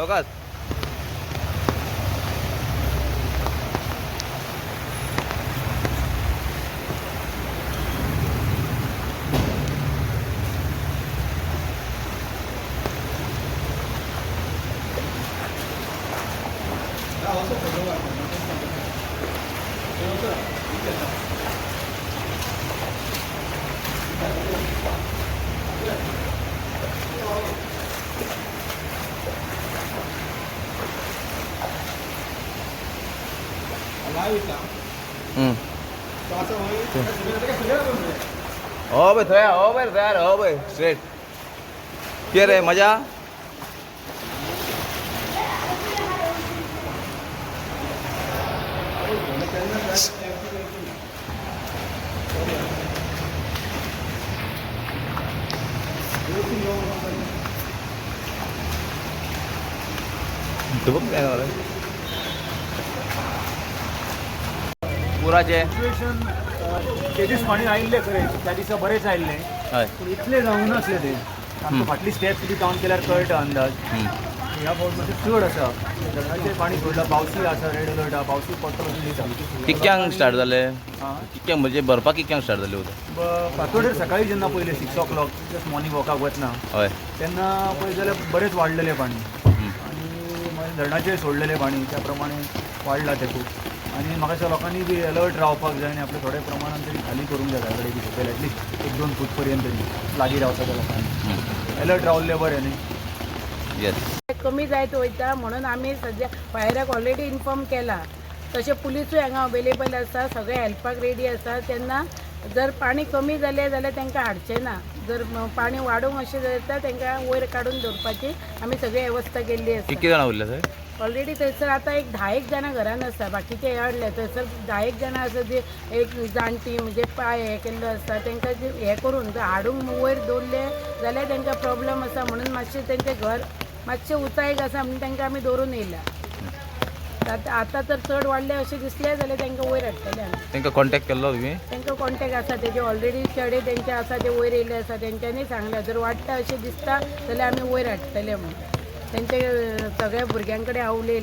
दोगात Ừ. ઓબે થયા ઓબે થયા ઓબે સ્ટ્રેટ કે રે મજા Tôi bấm cái rồi đấy पुराचे ते दीस पाणी आयिल्ले खरें त्या दिसा बरेच आयिल्ले हय. पूण इतले जावून नासले ते. आमकां फाटली स्टेप्स बी कावंट केल्यार कळटा अंदाज. ह्या फावट मातशें चड आसा धरणाचें पाणी सोडलां पावसूय आसा रेड अलर्ट आहा पावसूय पडटलो दिसता कितक्यांक स्टार्ट जाले हां. कितक्यांक म्हणजे भरपाक कितक्यांक स्टार्ट जाले उदक फातोडेर सकाळी जेन्ना पयले six o'clock just morning वॉकाक वतना हय. तेन्ना पळय जाल्यार बरेंच वाडलेलें पाणी. मागीर धरणाचेर सोडलेलें पाणी त्या प्रमाणे वाडलां तें खूब आनी म्हाका लोकांनी बी अलर्ट रावपाक जाय आनी आपले थोड्या प्रमाणान तरी खाली करूंक जाय घराकडेन बी सकयल एटलीस्ट एक दोन फूट पर्यंत तरी लागीं रावता त्या लोकांनी. अलर्ट रावल्ले बरें न्ही येस कमी जायत वयता म्हणून आमी सद्या फायराक ऑलरेडी इन्फॉर्म केला. तशें पुलिसूय हांगा अवेलेबल आसा सगळे हेल्पाक रेडी आसा. तेन्ना जर पाणी कमी जालें जाल्यार तांकां हाडचें ना. जर पाणी वाडूंक अशें जाता तांकां वयर काडून दवरपाची आमी सगळी वेवस्था केल्ली आसा. कितके जाणां उरले थंय ऑलरेडी थंयसर आतां एक धा एक जाणां घरान आसा बाकीचे हाडले थंयसर धा एक जाणां आसा जी एक जाणटी म्हणजे पांय हे केल्लो आसा तांकां जे हे करून जर हाडूंक वयर दवरले जाल्यार तांकां प्रॉब्लम आसा म्हणून मातशें तेंचें घर मातशें उंचायेक आसा म्हणून तांकां आमी दवरून येयला आतां आतां तर चड वाडले अशें दिसलें जाल्यार तांकां वयर हाडटले आमी तांकां कॉन्टॅक्ट केल्लो तुमी तांकां कॉन्टॅक्ट आसा तेजे ऑलरेडी चेडे तेंचे आसा ते वयर येयले आसा तेंच्यांनी सांगलें. जर वाडटा अशें दिसता जाल्यार आमी वयर हाडटले म्हणून. तेंचे सगळ्या भुरग्यां कडेन हांव घे